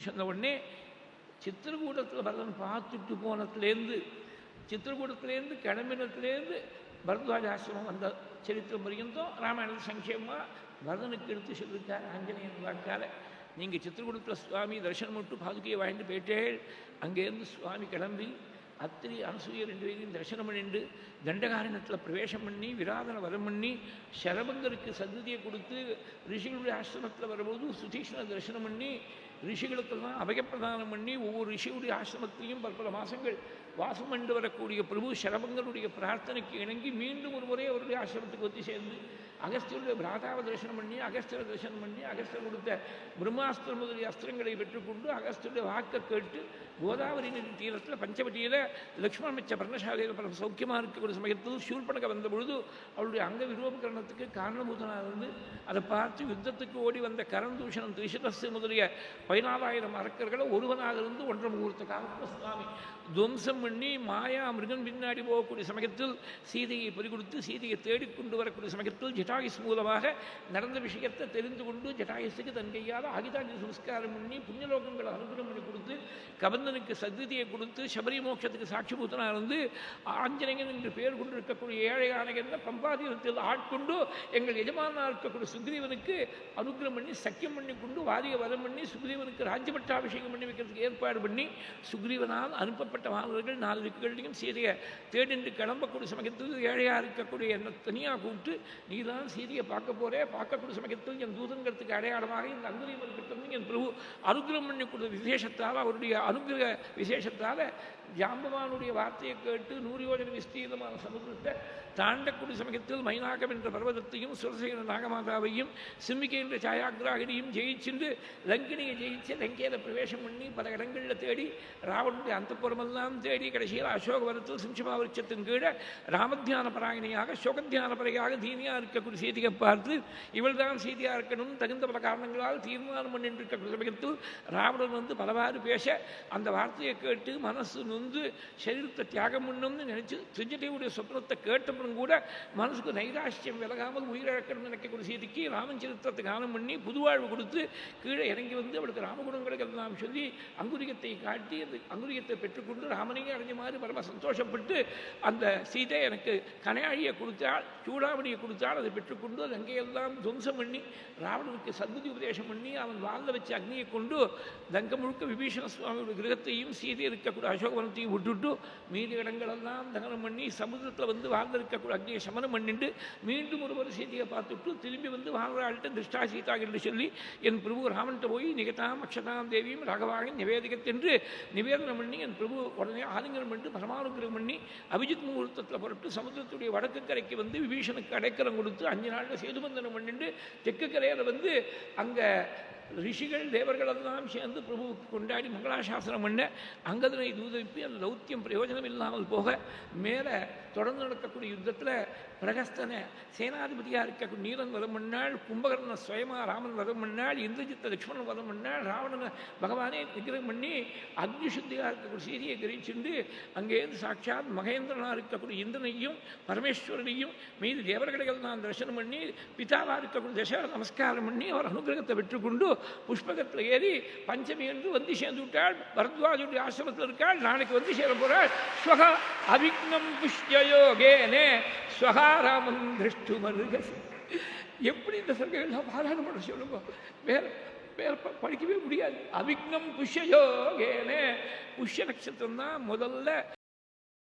சொன்ன உடனே சித்திரகூடத்தில் பரதன் பார்த்துட்டு போனத்துலேருந்து சித்திரகூடத்துலேருந்து கிளம்பினத்துலேருந்து பரத்வாஜ ஆசிரமம் வந்த சரித்திரம் பரியந்தம் ராமாயண சங்கேமா பரதனுக்கு எடுத்து சொல்லியிருக்கார் ஆஞ்சநேயன் வாக்கால நீங்கள் சித்திரகூடத்தில் சுவாமி தரிசனம் மட்டும் பாதுகையை வாங்கிட்டு போயிட்டேள். அங்கேருந்து சுவாமி கிளம்பி அத்திரி அனுசூய ரெண்டு பேரையும் தரிசனம் பண்ணிட்டு தண்டகாரணத்தில் பிரவேசம் பண்ணி விராதனை வரம் பண்ணி சரபங்கருக்கு சந்ததியை கொடுத்து ரிஷிகளுடைய ஆசிரமத்தில் வரும்போது சுதீஷ்ண தரிசனம் பண்ணி ரிஷிகளுக்கெல்லாம் அபயப்பிரதானம் பண்ணி ஒவ்வொரு ரிஷியுடைய ஆசிரமத்திலையும் பற்பல மாதங்கள் வாசம் கொண்டு வரக்கூடிய பிரபு சரபங்கருடைய பிரார்த்தனைக்கு இணங்கி மீண்டும் ஒரு முறை அவருடைய ஆசிரமத்துக்கு வந்து சேர்ந்து அகஸ்தியருடைய பிராதாவை தரிசனம் பண்ணி அகஸ்தியரை தரிசனம் பண்ணி அகஸ்தியர் கொடுத்த பிரம்மாஸ்திரம் முதலிய அஸ்திரங்களை பெற்றுக்கொண்டு அகஸ்தியருடைய வாக்கை கேட்டு கோதாவரி நதி தீரத்தில் பஞ்சவட்டியில் லக்ஷ்மண மிச்ச பர்ணசாலையில் பல சௌக்கியமாக இருக்கக்கூடிய சமயத்தில் சூர்பனக வந்த பொழுது அவளுடைய அங்க விரோபகரணத்துக்கு காரணபூதனாக இருந்து அதை பார்த்து யுத்தத்துக்கு ஓடி வந்த கரந்தூஷணம் திரிசதஸ்து முதலிய பதினாலாயிரம் அரக்கர்களை ஒருவனாக இருந்து ஒன்றரை முகூர்த்த காலத்தில் சுவாமி துவம்சம் பண்ணி மாயா மிருகன் பின்னாடி போகக்கூடிய சமயத்தில் சீதையை பறிகொடுத்து சீதையை தேடிக்கொண்டு வரக்கூடிய சமயத்தில் ஜட்டாயுஸ் மூலமாக நடந்த விஷயத்தை தெரிந்து கொண்டு ஜட்டாயுஸுக்கு தன் கையால் ஆகிதாகி சம்ஸ்காரம் பண்ணி புண்ணியலோகங்களை அனுகிரகம் பண்ணி கொடுத்து கபந்தனுக்கு சத்திதியை கொடுத்து சபரி மோட்சத்துக்கு சாட்சிபூத்தனாக இருந்து ஆஞ்சநேயன் என்று பெயர் கொண்டு இருக்கக்கூடிய ஏழை ஆணையன் பம்பாதீரத்தில் ஆட்கொண்டு எங்கள் எஜமானாக இருக்கக்கூடிய சுக்ரீவனுக்கு அனுகிரகம் பண்ணி சக்கியம் பண்ணி கொண்டு வாரிய வரம் பண்ணி சுக்ரீவனுக்கு ராஜ்யபட்டாபிஷேகம் பண்ணி வைக்கிறதுக்கு ஏற்பாடு பண்ணி சுக்ரீவனால் அனுப்பப்பட்ட மாணவர்கள் நாலு திக்குகளையும் சீதையை தேடின்று கிளம்பக்கூடிய சமயத்தில் ஏழையாக இருக்கக்கூடிய என்னை தனியாக கூப்பிட்டு நீதான் நான் சீதையை பார்க்க போறே பார்க்கக்கூடிய சமயத்தில் என் தூதங்கிறதுக்கு அடையாளமாக இந்த அங்குரியம் இருக்கட்டும் என் பிரபு அனுகிரகம் பண்ணி கொடுத்த விசேஷத்தால் அவருடைய அனுகிரக விசேஷத்தால் ஜாம்பவானுடைய வார்த்தையை கேட்டு நூறு யோஜனை விஸ்தீர்ணமான சமுதிரத்தை தாண்டக்கூடிய சமயத்தில் மைனாகம் என்ற பர்வதத்தையும் சுரசேன நாகமாதாவையும் சிம்மிகை என்ற சாயாகிராகினியும் ஜெயிச்சுண்டு லங்கினியை ஜெயிச்சு லங்கையில் பிரவேசம் பண்ணி பல இடங்களில் தேடி ராவனுடைய அந்தப்புறமெல்லாம் தேடி கடைசியில் அசோகவரத்தில் சிம்சபாவிருச்சத்தின் கீழே ராமத்தியான பராயணியாக சோகத்தியான பரையாக தீனியாக இருக்கக்கூடிய ஒரு செய்தியை பார்த்து இவள் தான் செய்தியாக இருக்கணும் தகுந்த பல காரணங்களால் தீர்மானம் பண்ணிட்டு சமயத்தில் ராவணன் வந்து பலவாறு பேச அந்த வார்த்தையை கேட்டு மனசு நொந்து சரீரத்தை தியாகம் பண்ணணும்னு நினைச்சு திருஞ்சட்டையுடைய சொப்னத்தை கேட்டப்படும் கூட மனசுக்கு நைராஷ்டியம் விலகாமல் உயிரிழக்கணும்னு நினைக்கக்கூடிய செய்திக்கு ராமன் சரித்திரத்தை கானம் பண்ணி புதுவாழ்வு கொடுத்து கீழே இறங்கி வந்து அவளுக்கு ராமகுணங்களுக்கு எல்லாம் சொல்லி அங்குரியத்தை காட்டி அந்த அங்குரியத்தை பெற்றுக்கொண்டு ராமனையே அடைஞ்ச மாதிரி பரம சந்தோஷப்பட்டு அந்த சீதை எனக்கு கனையாழியை கொடுத்தாள் சூடாமணியை கொடுத்தாள் அதை பெற்றுக்கொண்டு அது துவம்சம் பண்ணி ராவணனுக்கு சத்புதி உபதேசம் பண்ணி அவன் வாழ்ந்த வச்சு அக்னியை கொண்டு தங்க முழுக்க விபீஷண சுவாமியோட கிரகத்தையும் சீதை இருக்கக்கூடிய அசோகவனத்தையும் விட்டுட்டு மீதி இடங்களெல்லாம் தகனம் பண்ணி சமுதிரத்தில் வந்து வாழ்ந்திருக்கக்கூடிய அக்னியை சமனம் பண்ணிட்டு மீண்டும் ஒருவர் சீதையை பார்த்துட்டு திரும்பி வந்து வாழ்றாள்கிட்ட திருஷ்டா சீதா என்று சொல்லி என் பிரபு ராமன்கிட்ட போய் நிகதாம் அக்ஷதாம் தேவியும் ராகவாக நிவேதிகத்தென்று நிவேதனம் பண்ணி என் பிரபு உடனே ஆலிங்கனம் பண்ணிட்டு பரமானுகிரகம் பண்ணி அபிஜித் முகூர்த்தத்தில் புறப்பட்டு சமுதிரத்துடைய வடக்கு கரைக்கு வந்து விபீஷனுக்கு அடைக்கலம் கொடுத்து அஞ்சு நாளில் சேதுபந்தனம் பண்ணிட்டு தெற்கு கரையில் வந்து அங்கே ரிஷிகள் தேவர்கள் எல்லாம் சேர்ந்து பிரபுவுக்கு கொண்டாடி மங்களாசாசனம் பண்ண அங்கதனை தூதவிப்பி அந்த லௌத்தியம் பிரயோஜனம் இல்லாமல் போக மேலே தொடர்ந்து நடக்கக்கூடிய யுத்தத்தில் பிரகஸ்தனை சேனாதிபதியாக இருக்கக்கூடிய நீலன் வதம் பண்ணாள் கும்பகர்ண சுயமா ராமன் வதம் பண்ணாள் இந்திரஜித்த லக்ஷ்மணன் வதம் பண்ணாள் ராவணனை பகவானே விக்கிரம் பண்ணி அக்னி சுத்தியாக இருக்கக்கூடிய சீரியை கிரகிச்சுண்டு அங்கேருந்து சாட்சாத் மகேந்திரனாக இருக்கக்கூடிய இந்திரனையும் பரமேஸ்வரனையும் மீது தேவர்களை நான் தரிசனம் பண்ணி பிதாவாக இருக்கக்கூடிய தச நமஸ்காரம் பண்ணி அவர் அனுகிரகத்தை பெற்றுக்கொண்டு புஷ்பகத்தில் ஏறி பஞ்சமி என்று வந்து சேர்ந்து விட்டாள் பரத்வாஜுடைய ஆசிரமத்தில் இருக்காள் நாளைக்கு வந்து சேர போகிறாள் ஸ்வக அவிக்னம் புஷ்யயோகேனே ஸ்வகாராமன் திருஷ்டு மருகசி எப்படி இந்த சர்க்கைகள்லாம் பாராயணம் பண்ண சொல்லுங்க? வேற வேற படிக்கவே முடியாது. அவிக்னம் புஷ்யயோகேனே புஷ்ய நட்சத்திரம் தான் முதல்ல